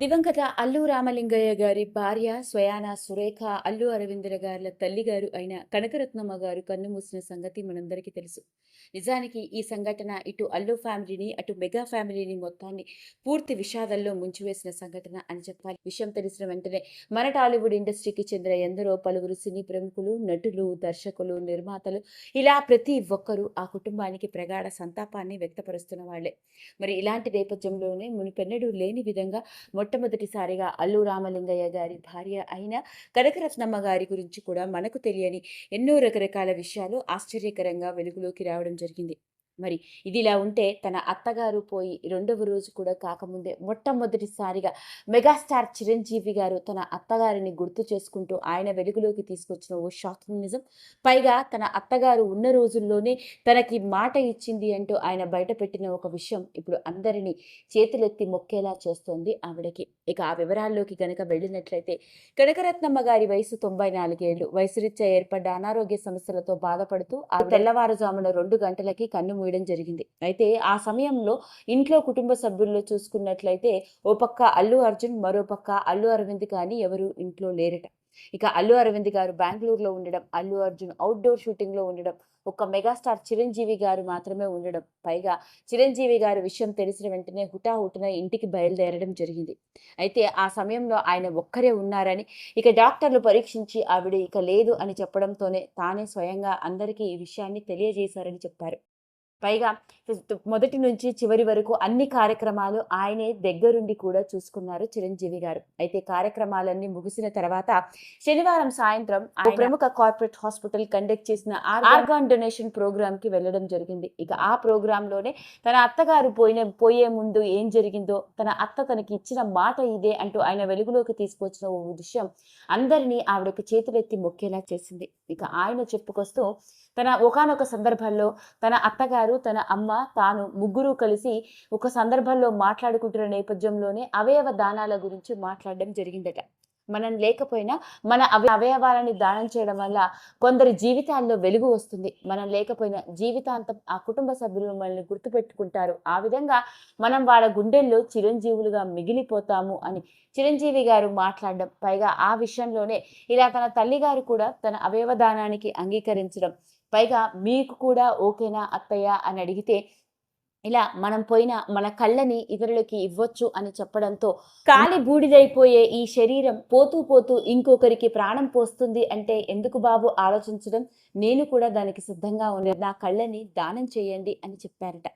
దివంగత అల్లు రామలింగయ్య గారి భార్య స్వయాన సురేఖ అల్లు అరవిందర గారుల తల్లి గారు అయిన కనకరత్నమ్మ గారు కన్నుమూసిన సంగతి మనందరికీ తెలుసు. నిజానికి ఈ సంఘటన ఇటు అల్లు ఫ్యామిలీని అటు మెగా ఫ్యామిలీని మొత్తాన్ని పూర్తి విషాదంలో ముంచివేసిన సంఘటన అని చెప్పాలి. విషయం తెలిసిన వెంటనే మన టాలీవుడ్ ఇండస్ట్రీకి చెందిన ఎందరో పలువురు సినీ ప్రముఖులు నటులు దర్శకులు నిర్మాతలు ఇలా ప్రతి ఒక్కరూ ఆ కుటుంబానికి ప్రగాఢ సంతాపాన్ని వ్యక్తపరుస్తున్న వాళ్ళే. మరి ఇలాంటి నేపథ్యంలోనే మునిపెన్నడూ లేని విధంగా మొట్టమొదటిసారిగా అల్లు రామలింగయ్య గారి భార్య అయిన కనకరత్నమ్మ గారి గురించి కూడా మనకు తెలియని ఎన్నో రకరకాల విషయాలు ఆశ్చర్యకరంగా వెలుగులోకి రావడం జరిగింది. మరి ఇదిలా ఉంటే తన అత్తగారు పోయి రెండవ రోజు కూడా కాకముందే మొట్టమొదటిసారిగా మెగాస్టార్ చిరంజీవి గారు తన అత్తగారిని గుర్తు చేసుకుంటూ ఆయన వెలుగులోకి తీసుకొచ్చిన ఓ షాకింగ్ నిజం. పైగా తన అత్తగారు ఉన్న రోజుల్లోనే తనకి మాట ఇచ్చింది అంటూ ఆయన బయటపెట్టిన ఒక విషయం ఇప్పుడు అందరినీ చేతులెత్తి మొక్కేలా చేస్తోంది ఆవిడకి. ఇక ఆ వివరాల్లోకి గనక వెళ్ళినట్లయితే కనకరత్నమ్మ గారి వయసు తొంభై నాలుగేళ్ళు వయసురీత్యా ఏర్పడ్డ అనారోగ్య సమస్యలతో బాధపడుతూ ఆ తెల్లవారుజామున రెండు గంటలకి కన్ను వేయడం జరిగింది. అయితే ఆ సమయంలో ఇంట్లో కుటుంబ సభ్యుల్లో చూసుకున్నట్లయితే ఓ పక్క అల్లు అర్జున్ మరో పక్క అల్లు అరవింద్ కానీ ఎవరు ఇంట్లో లేరట. ఇక అల్లు అరవింద్ గారు బెంగళూరులో ఉండడం అల్లు అర్జున్ అవుట్డోర్ షూటింగ్లో ఉండడం ఒక మెగాస్టార్ చిరంజీవి గారు మాత్రమే ఉండడం పైగా చిరంజీవి గారి విషయం తెలిసిన వెంటనే హుటాహుటిన ఇంటికి బయలుదేరడం జరిగింది. అయితే ఆ సమయంలో ఆయన ఒక్కరే ఉన్నారని ఇక డాక్టర్లు పరీక్షించి ఆవిడ ఇక లేదు అని చెప్పడంతోనే తానే స్వయంగా అందరికీ ఈ విషయాన్ని తెలియజేశారని చెప్పారు. పైగా మొదటి నుంచి చివరి వరకు అన్ని కార్యక్రమాలు ఆయనే దగ్గరుండి కూడా చూసుకున్నారు చిరంజీవి గారు. అయితే కార్యక్రమాలన్నీ ముగిసిన తర్వాత శనివారం సాయంత్రం ప్రముఖ కార్పొరేట్ హాస్పిటల్ కండక్ట్ చేసిన ఆర్గాన్ డొనేషన్ ప్రోగ్రామ్కి వెళ్ళడం జరిగింది. ఇక ఆ ప్రోగ్రామ్లోనే తన అత్తగారు పోయిన పోయే ముందు ఏం జరిగిందో తన అత్త తనకి ఇచ్చిన మాట ఇదే అంటూ ఆయన వెలుగులోకి తీసుకొచ్చిన ఓ విషయం అందరినీ ఆవిడకి చేతులెత్తి మొక్కేలా చేసింది. ఇక ఆయన చెప్పుకొస్తూ తన ఒకానొక సందర్భంలో తన అత్తగారు తన అమ్మ తాను ముగ్గురు కలిసి ఒక సందర్భంలో మాట్లాడుకుంటున్న నేపథ్యంలోనే అవయవ దానాల గురించి మాట్లాడడం జరిగిందట. మనం లేకపోయినా మన అవ అవయవాలని దానం చేయడం వల్ల కొందరి జీవితాల్లో వెలుగు వస్తుంది. మనం లేకపోయినా జీవితాంతం ఆ కుటుంబ సభ్యులు మనల్ని గుర్తుపెట్టుకుంటారు. ఆ విధంగా మనం వాళ్ళ గుండెల్లో చిరంజీవులుగా మిగిలిపోతాము అని చిరంజీవి గారు మాట్లాడడం పైగా ఆ విషయంలోనే ఇలా తన తల్లిగారు కూడా తన అవయవదానానికి అంగీకరించడం. పైగా మీకు కూడా ఓకేనా అత్తయ్య అని అడిగితే ఇలా మనం పోయిన మన కళ్ళని ఇతరులకి ఇవ్వచ్చు అని చెప్పడంతో కాలి బూడిదైపోయే ఈ శరీరం పోతూ పోతూ ఇంకొకరికి ప్రాణం పోస్తుంది అంటే ఎందుకు బాబు ఆలోచించడం? నేను కూడా దానికి సిద్ధంగా ఉన్నాను నా కళ్ళని దానం చేయండి అని చెప్పారట.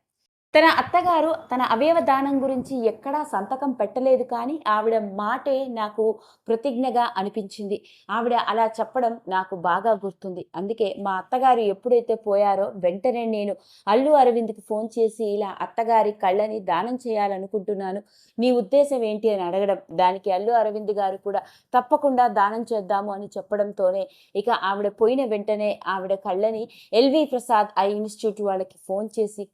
తన అత్తగారు తన అవయవ దానం గురించి ఎక్కడా సంతకం పెట్టలేదు కానీ ఆవిడ మాటే నాకు ప్రతిజ్ఞగా అనిపించింది. ఆవిడ అలా చెప్పడం నాకు బాగా గుర్తుంది. అందుకే మా అత్తగారు ఎప్పుడైతే పోయారో వెంటనే నేను అల్లు అరవింద్కి ఫోన్ చేసి ఇలా అత్తగారి కళ్ళని దానం చేయాలనుకుంటున్నాను. నీ ఉద్దేశం ఏంటి అని అడగడం. దానికి అల్లు అరవింద్ గారు కూడా తప్పకుండా దానం చేద్దాము అని చెప్పడంతోనే ఇక ఆవిడ పోయిన వెంటనే ఆవిడ కళ్ళని L V Prasad eye institute వాళ్ళకి ఫోన్ చేసి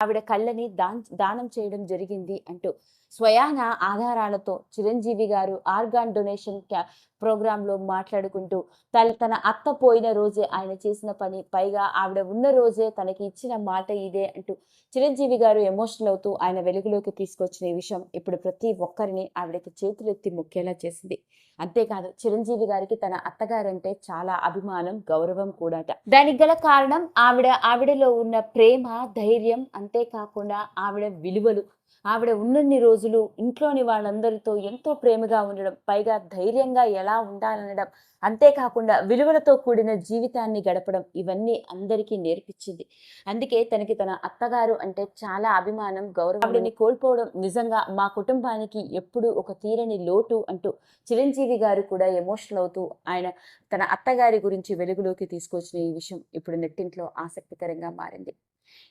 ఆవిడ కళ్ళని దాన్ దానం చేయడం జరిగింది అంటూ స్వయాన ఆధారాలతో చిరంజీవి గారు ఆర్గాన్ డొనేషన్ క్యా ప్రోగ్రాంలో మాట్లాడుకుంటూ తన తన అత్త పోయిన రోజే ఆయన చేసిన పని పైగా ఆవిడ ఉన్న రోజే తనకి ఇచ్చిన మాట ఇదే అంటూ చిరంజీవి గారు ఎమోషనల్ అవుతూ ఆయన వెలుగులోకి తీసుకొచ్చిన విషయం ఇప్పుడు ప్రతి ఒక్కరిని ఆవిడకి చేతులెత్తి మొక్కేలా చేసింది. అంతేకాదు చిరంజీవి గారికి తన అత్తగారంటే చాలా అభిమానం గౌరవం కూడాట. దానికి గల కారణం ఆవిడ ఆవిడలో ఉన్న ప్రేమ ధైర్యం అంతేకాకుండా ఆవిడ విలువలు. ఆవిడ ఉన్నన్ని రోజులు ఇంట్లోని వాళ్ళందరితో ఎంతో ప్రేమగా ఉండడం పైగా ధైర్యంగా ఎలా ఉండాలనడం అంతేకాకుండా విలువలతో కూడిన జీవితాన్ని గడపడం ఇవన్నీ అందరికీ నేర్పించింది. అందుకే తనకి తన అత్తగారు అంటే చాలా అభిమానం గౌరవం ఆవిడని కోల్పోవడం నిజంగా మా కుటుంబానికి ఎప్పుడు ఒక తీరని లోటు అంటూ చిరంజీవి గారు కూడా ఎమోషనల్ అవుతూ ఆయన తన అత్తగారి గురించి వెలుగులోకి తీసుకొచ్చిన ఈ విషయం ఇప్పుడు నెట్టింట్లో ఆసక్తికరంగా మారింది.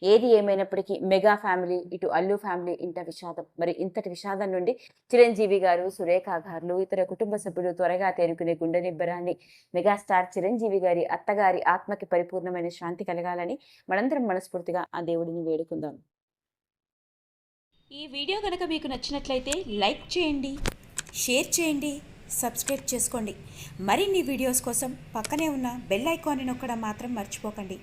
ఏది ఏమైనప్పటికీ మెగా ఫ్యామిలీ ఇటు అల్లు ఫ్యామిలీ ఇంట విషాదం. మరి ఇంతటి విషాదం నుండి చిరంజీవి గారు సురేఖ గారు ఇతర కుటుంబ సభ్యులు త్వరగా తేరుకునే గుండె నిబ్బరాన్ని మెగాస్టార్ చిరంజీవి గారి అత్తగారి ఆత్మకి పరిపూర్ణమైన శాంతి కలగాలని మనందరం మనస్ఫూర్తిగా ఆ దేవుడిని వేడుకుందాం. ఈ వీడియో కనుక మీకు నచ్చినట్లయితే లైక్ చేయండి షేర్ చేయండి సబ్స్క్రైబ్ చేసుకోండి. మరిన్ని వీడియోస్ కోసం పక్కనే ఉన్న బెల్ ఐకాన్ని నొక్కడం మాత్రం మర్చిపోకండి.